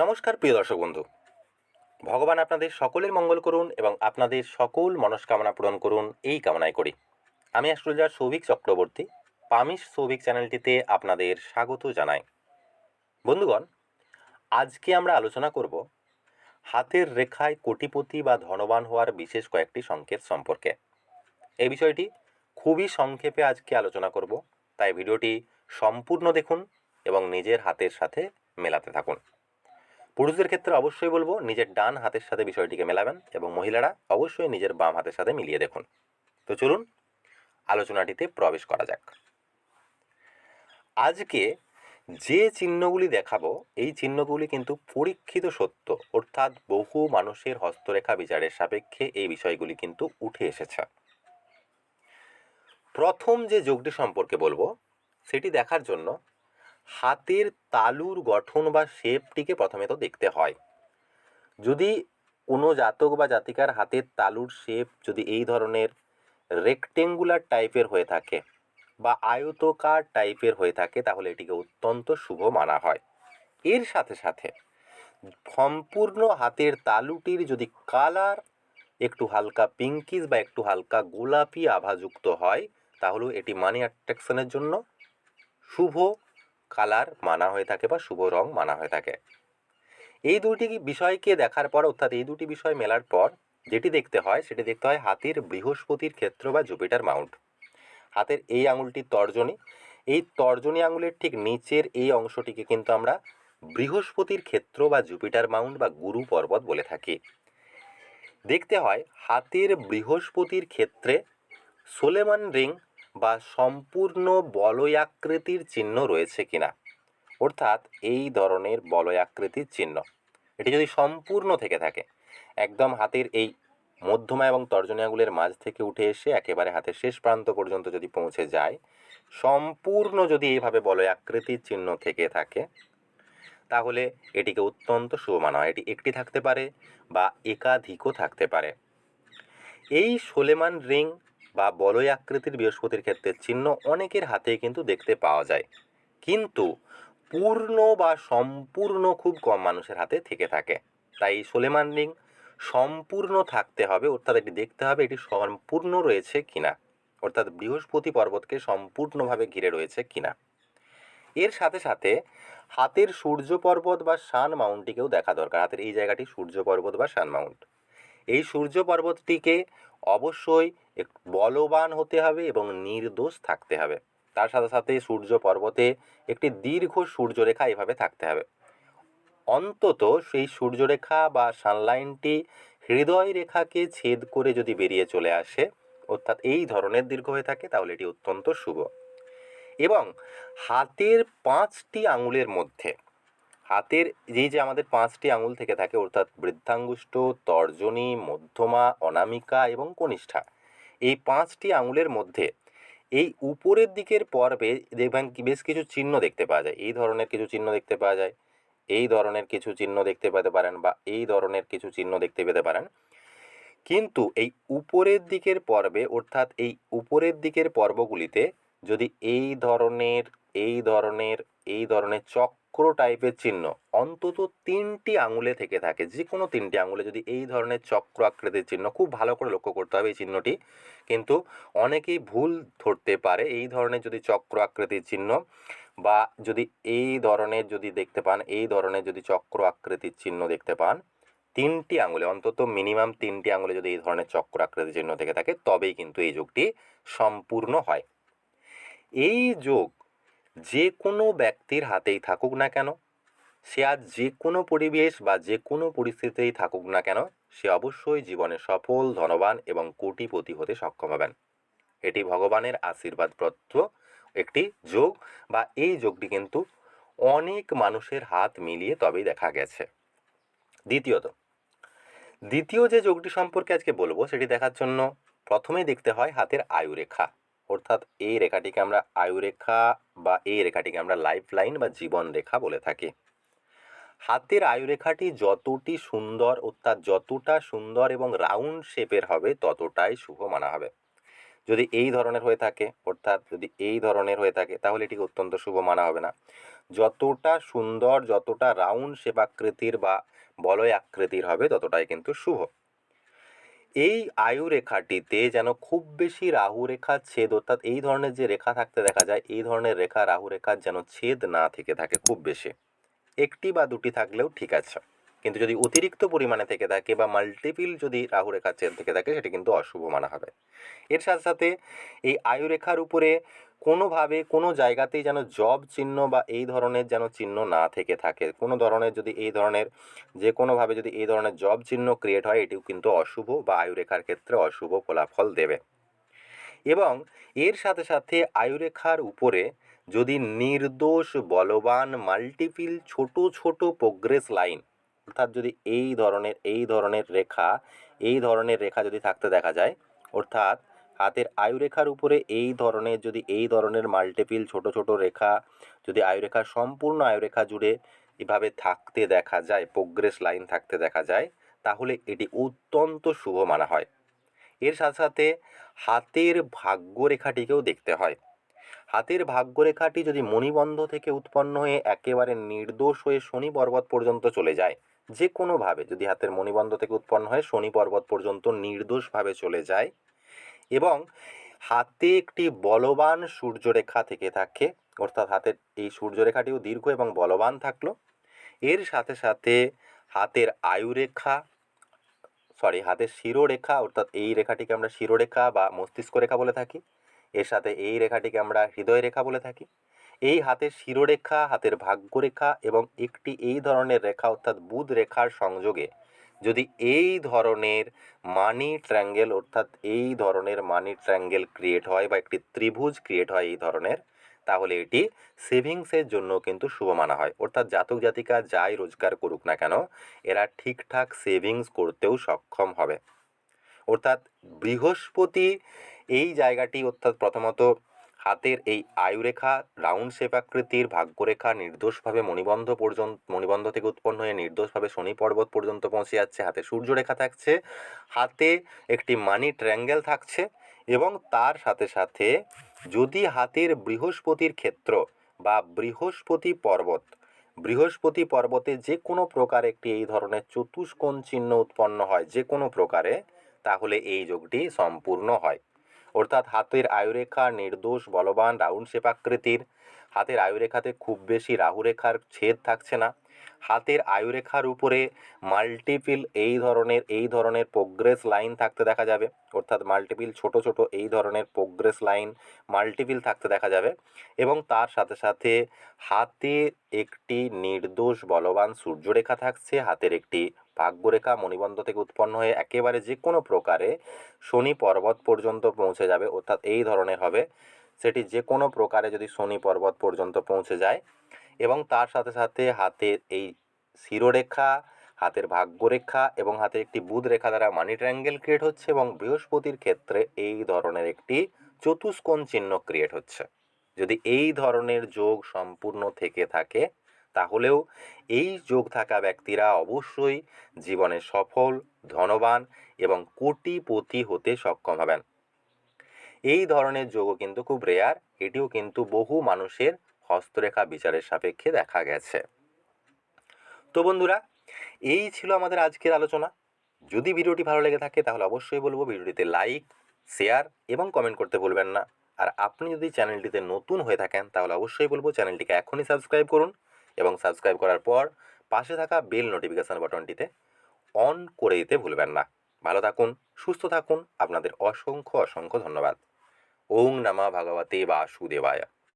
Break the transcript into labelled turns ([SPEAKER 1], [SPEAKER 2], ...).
[SPEAKER 1] নমস্কার, প্রিয় দর্শক বন্ধু। ভগবান আপনাদের সকলের মঙ্গল করুন এবং আপনাদের সকল মনস্কামনা পূরণ করুন, এই কামনাই করি। আমি অ্যাস্ট্রোলজার সৌভিক চক্রবর্তী, পামিশ সৌভিক চ্যানেলটিতে আপনাদের স্বাগত জানাই। বন্ধুগণ, আজকে আমরা আলোচনা করব হাতের রেখায় কোটিপতি বা ধনবান হওয়ার বিশেষ কয়েকটি সংকেত সম্পর্কে। এই বিষয়টি খুবই সংক্ষেপে আজকে আলোচনা করব, তাই ভিডিওটি সম্পূর্ণ দেখুন এবং নিজের হাতের সাথে মেলাতে থাকুন। পুরুষদের ক্ষেত্রে অবশ্যই বলব, নিজের ডান হাতের সাথে বিষয়টিকে মেলাবেন এবং মহিলারা অবশ্যই নিজের বাম হাতের সাথে মিলিয়ে দেখুন। তো চলুন, আলোচনাটিতে প্রবেশ করা যাক। আজকে যে চিহ্নগুলি দেখাবো, এই চিহ্নগুলি কিন্তু পরীক্ষিত সত্য। অর্থাৎ বহু মানুষের হস্তরেখা বিচারের সাপেক্ষে এই বিষয়গুলি কিন্তু উঠে এসেছে। প্রথম যে যোগটি সম্পর্কে বলব, সেটি দেখার জন্য হাতের তালুর গঠন বা শেপটিকে প্রথমে তো দেখতে হয়। যদি কোনো জাতক বা জাতিকার হাতের তালুর শেপ যদি এই ধরনের রেক্টেঙ্গুলার টাইপের হয়ে থাকে বা আয়তকার টাইপের হয়ে থাকে, তাহলে এটিকে অত্যন্ত শুভ মানা হয়। এর সাথে সাথে সম্পূর্ণ হাতের তালুটির যদি কালার একটু হালকা পিঙ্কিস বা একটু হালকা গোলাপি আভাযুক্ত হয়, তাহলেও এটি মানি অ্যাট্রাকশনের জন্য শুভ। কালার মানা হয়ে থাকে বা শুভ রং মানা হয়ে থাকে। এই দুটি বিষয়কে দেখার পর, অর্থাৎ এই দুটি বিষয় মেলার পর, যেটি দেখতে হয়, সেটি দেখতে হয় হাতের বৃহস্পতির ক্ষেত্র বা জুপিটার মাউন্ট। হাতের এই আঙুলটির তর্জনী, এই তর্জনী আঙুলের ঠিক নিচের এই অংশটিকে কিন্তু আমরা বৃহস্পতির ক্ষেত্র বা জুপিটার মাউন্ট বা গুরু পর্বত বলে থাকি। দেখতে হয় হাতের বৃহস্পতির ক্ষেত্রে সোলেমান রিং বা সম্পূর্ণ বলয়াকৃতির চিহ্ন রয়েছে কিনা? অর্থাৎ এই ধরনের বলয়াকৃতির চিহ্ন। এটি যদি সম্পূর্ণ থেকে থাকে, একদম হাতের এই মধ্যমা এবং তর্জনী মাঝ থেকে উঠে এসে একেবারে হাতের শেষ প্রান্ত পর্যন্ত যদি পৌঁছে যায়, সম্পূর্ণ যদি এইভাবে বলয়াকৃতির চিহ্ন থেকে থাকে, তাহলে এটিকে অত্যন্ত শুভ মানা হয়। এটি একটি থাকতে পারে বা একাধিকও থাকতে পারে। এই সোলেমান রিং বা বলয় আকৃতির বৃহস্পতির ক্ষেত্রে চিহ্ন অনেকের হাতেই কিন্তু দেখতে পাওয়া যায়। কিন্তু পূর্ণ বা সম্পূর্ণ খুব কম মানুষের হাতে থেকে থাকে। তাই সোলেমান রিং সম্পূর্ণ থাকতে হবে, অর্থাৎ এটি দেখতে হবে এটি সম্পূর্ণ রয়েছে কিনা, অর্থাৎ বৃহস্পতি পর্বতকে সম্পূর্ণভাবে ঘিরে রয়েছে কিনা। এর সাথে সাথে হাতের সূর্য পর্বত বা সান মাউন্টটিকেও দেখা দরকার। হাতের এই জায়গাটি সূর্য পর্বত বা শান মাউন্ট। এই সূর্য পর্বতটিকে অবশ্যই বলবান হতে হবে এবং নির্দোষ থাকতে হবে। তার সাথে সাথে সূর্য পর্বতে একটি দীর্ঘ সূর্যরেখা এভাবে থাকতে হবে। অন্তত সেই সূর্যরেখা বা সানলাইনটি হৃদয় রেখাকে ছেদ করে যদি বেরিয়ে চলে আসে, অর্থাৎ এই ধরনের দীর্ঘ হয়ে থাকে, তাহলে এটি অত্যন্ত শুভ। এবং হাতের পাঁচটি আঙুলের মধ্যে হাতের যেই যে আমাদের পাঁচটি আঙুল থেকে থাকে, অর্থাৎ বৃদ্ধাঙ্গুষ্ঠ, তর্জনী, মধ্যমা, অনামিকা এবং কনিষ্ঠা, এই পাঁচটি আঙুলের মধ্যে এই উপরের দিকের পর্বে দেখবেন বেশ কিছু চিহ্ন দেখতে পাওয়া যায়। এই ধরনের কিছু চিহ্ন দেখতে পাওয়া যায়, এই ধরনের কিছু চিহ্ন দেখতে পেতে পারেন বা এই ধরনের কিছু চিহ্ন দেখতে পেতে পারেন। কিন্তু এই উপরের দিকের পর্বে, অর্থাৎ এই উপরের দিকের পর্বগুলিতে যদি এই ধরনের এই ধরনের এই ধরনের চক্র টাইপের চিহ্ন। অন্তত তিনটি আঙুলে থেকে থাকে। যে কোনো তিনটি আঙুলে যদি এই ধরনের চক্র আকৃতির চিহ্ন, খুব ভালো করে লক্ষ্য করতে হবে এই চিহ্নটি। কিন্তু অনেকেই ভুল ধরতে পারে এই ধরনের যদি চক্র আকৃতির চিহ্ন বা যদি এই ধরনের যদি দেখতে পান, এই ধরনের যদি চক্র আকৃতির চিহ্ন দেখতে পান, তিনটি আঙুলে, অন্তত মিনিমাম তিনটি আঙুলে যদি এই ধরনের চক্র আকৃতির চিহ্ন থেকে থাকে, তবেই কিন্তু এই যোগটি সম্পূর্ণ হয়। এই যোগ যে কোনো ব্যক্তির হাতেই থাকুক না কেন, সে আজ যে কোনো পরিবেশ বা যে কোনো পরিস্থিতিতেই থাকুক না কেন, সে অবশ্যই জীবনে সফল, ধনবান এবং কোটিপতি হতে সক্ষম হবেন। এটি ভগবানের আশীর্বাদপ্রত্য একটি যোগ বা এই যোগটি কিন্তু অনেক মানুষের হাত মিলিয়ে তবেই দেখা গেছে। দ্বিতীয়ত, দ্বিতীয় যে যোগটি সম্পর্কে আজকে বলব সেটি দেখার জন্য প্রথমেই দেখতে হয় হাতের আয়ুরেখা, অর্থাৎ এই রেখাটিকে আমরা আয়ুরেখা বা এই রেখাটিকে আমরা লাইফ লাইন বা জীবন রেখা বলে থাকি। হাতের আয়ুরেখাটি যতটি সুন্দর, অর্থাৎ যতটা সুন্দর এবং রাউন্ড শেপের হবে, ততটাই শুভ মানা হবে। যদি এই ধরনের হয়ে থাকে, অর্থাৎ যদি এই ধরনের হয়ে থাকে, তাহলে এটিকে অত্যন্ত শুভ মানা হবে না। যতটা সুন্দর, যতটা রাউন্ড শেপ আকৃতির বা বলয় আকৃতির হবে, ততটাই কিন্তু শুভ। এই আয়ু রেখাটিতে যেন খুব বেশি রাহু রেখা ছেদ, অর্থাৎ এই ধরনের যে রেখা থাকতে দেখা যায়, এই ধরনের রেখা রাহু রেখার যেন ছেদ না থেকে থাকে খুব বেশি। একটি বা দুটি থাকলেও ঠিক আছে। কিন্তু যদি অতিরিক্ত পরিমাণে থেকে থাকে বা মাল্টিপিল যদি রাহু রেখার ছেদ থেকে থাকে, সেটা কিন্তু অশুভ মানা হবে। এর সাথে সাথে এই আয়ু রেখার উপরে কোনোভাবে কোনো জায়গাতেই যেন জব চিহ্ন বা এই ধরনের যেন চিহ্ন না থেকে থাকে। কোনো ধরনের যদি এই ধরনের, যে কোনোভাবে যদি এই ধরনের জব চিহ্ন ক্রিয়েট হয়, এটিও কিন্তু অশুভ বা আয়ুরেখার ক্ষেত্রে অশুভ ফলাফল দেবে। এবং এর সাথে সাথে আয়ুরেখার উপরে যদি নির্দোষ, বলবান মাল্টিপিল ছোট ছোট প্রোগ্রেস লাইন অর্থাৎ যদি এই ধরনের এই ধরনের রেখা, এই ধরনের রেখা যদি থাকতে দেখা যায়, অর্থাৎ হাতের আয়ুরেখার উপরে এই ধরনের, যদি এই ধরনের মাল্টিপিল ছোট ছোট রেখা, যদি আয়ুরেখা সম্পূর্ণ আয়ুরেখা জুড়ে এভাবে থাকতে দেখা যায় প্রোগ্রেস লাইন থাকতে দেখা যায়, তাহলে এটি অত্যন্ত শুভ মানা হয়। এর সাথে সাথে হাতের ভাগ্যরেখাটিকেও দেখতে হয়। হাতের ভাগ্যরেখাটি যদি মণিবন্ধ থেকে উৎপন্ন হয়ে একেবারে নির্দোষ হয়ে শনি পর্বত পর্যন্ত চলে যায় যে কোনোভাবে যদি হাতের মণিবন্ধ থেকে উৎপন্ন হয় শনি পর্বত পর্যন্ত নির্দোষভাবে চলে যায় এবং হাতে একটি বলবান সূর্যরেখা থেকে থাকে। অর্থাৎ হাতের এই সূর্যরেখাটিও দীর্ঘ এবং বলবান থাকল। এর সাথে সাথে হাতের আয়ুরেখা সরি হাতের শিরোরেখা, অর্থাৎ এই রেখাটিকে আমরা শিরোরেখা বা মস্তিষ্ক রেখা বলে থাকি। এর সাথে এই রেখাটিকে আমরা হৃদয় রেখা বলে থাকি। এই হাতের শিরোরেখা, হাতের ভাগ্যরেখা এবং একটি এই ধরনের রেখা, অর্থাৎ বুধ রেখার সংযোগে যদি এই ধরনের মানি ট্র্যাঙ্গেল অর্থাৎ এই ধরনের মানি ট্র্যাঙ্গেল ক্রিয়েট হয় বা একটি ত্রিভুজ ক্রিয়েট হয় এই ধরনের, তাহলে এটি সেভিংসের জন্য কিন্তু শুভ মানা হয়। অর্থাৎ জাতক জাতিকা যাই রোজগার করুক না কেন, এরা ঠিকঠাক সেভিংস করতেও সক্ষম হবে। অর্থাৎ বৃহস্পতি এই জায়গাটি, অর্থাৎ প্রথমত হাতের এই আয়ুরেখা রাউন্ড শেপ আকৃতির ভাগ্যরেখা নির্দোষভাবে মণিবন্ধ পর্যন্ত, মণিবন্ধ থেকে উৎপন্ন হয়ে নির্দোষভাবে শনি পর্বত পর্যন্ত পৌঁছে যাচ্ছে। হাতে সূর্যরেখা থাকছে, হাতে একটি মানি ট্র্যাঙ্গেল থাকছে এবং তার সাথে সাথে যদি হাতের বৃহস্পতির ক্ষেত্র বা বৃহস্পতি পর্বত, বৃহস্পতি পর্বতে যে কোনো প্রকার একটি এই ধরনের চতুষ্কোণ চিহ্ন উৎপন্ন হয় যে কোনো প্রকারে, তাহলে এই যোগটি সম্পূর্ণ হয়। অর্থাৎ হাতের আয়ুরেখা নির্দোষ বলবান রাউন্ড শেপ আকৃতির। হাতের আয়ুরেখাতে খুব বেশি রাহুরেখার ছেদ থাকছে না। হাতের আয়ুরেখার উপরে মাল্টিপিল এই ধরনের এই ধরনের প্রোগ্রেস লাইন থাকতে দেখা যাবে। অর্থাৎ মাল্টিপিল ছোট ছোট এই ধরনের প্রোগ্রেস লাইন মাল্টিপিল থাকতে দেখা যাবে। এবং তার সাথে সাথে হাতে একটি নির্দোষ বলবান সূর্যরেখা থাকছে, হাতের একটি ভাগ্যরেখা মণিবন্ধ থেকে উৎপন্ন হয়ে একেবারে যে কোনো প্রকারে শনি পর্বত পর্যন্ত পৌঁছে যাবে, অর্থাৎ এই ধরনের হবে। সেটি যে কোনো প্রকারে যদি শনি পর্বত পর্যন্ত পৌঁছে যায় এবং তার সাথে সাথে হাতের এই শিরোরেখা, হাতের ভাগ্যরেখা এবং হাতের একটি বুধ রেখা দ্বারা মানি ট্রায়াঙ্গেল ক্রিয়েট হচ্ছে এবং বৃহস্পতির ক্ষেত্রে এই ধরনের একটি চতুষ্কোণ চিহ্ন ক্রিয়েট হচ্ছে। যদি এই ধরনের যোগ সম্পূর্ণ থেকে থাকে তাহলেও এই যোগ থাকা ব্যক্তিরা অবশ্যই জীবনে সফল, ধনবান এবং কোটিপতি হতে সক্ষম হবেন। এই ধরনের যোগও কিন্তু খুব রেয়ার এটিও কিন্তু বহু মানুষের হস্তরেখা বিচারের সাপেক্ষে দেখা গেছে। তো বন্ধুরা, এই ছিল আমাদের আজকের আলোচনা। যদি ভিডিওটি ভালো লেগে থাকে, তাহলে অবশ্যই বলব ভিডিওটিতে লাইক শেয়ার এবং কমেন্ট করতে ভুলবেন না। আর আপনি যদি চ্যানেলটিতে নতুন হয়ে থাকেন, তাহলে অবশ্যই বলব চ্যানেলটিকে এখনই সাবস্ক্রাইব করুন। এবং সাবস্ক্রাইব করার পর পাশে থাকা বেল নোটিফিকেশান বাটনটিতে অন করে দিতে ভুলবেন না। ভালো থাকুন, সুস্থ থাকুন। আপনাদের অসংখ্য অসংখ্য ধন্যবাদ। ওং নামা ভগবতে বাসুদেবায়।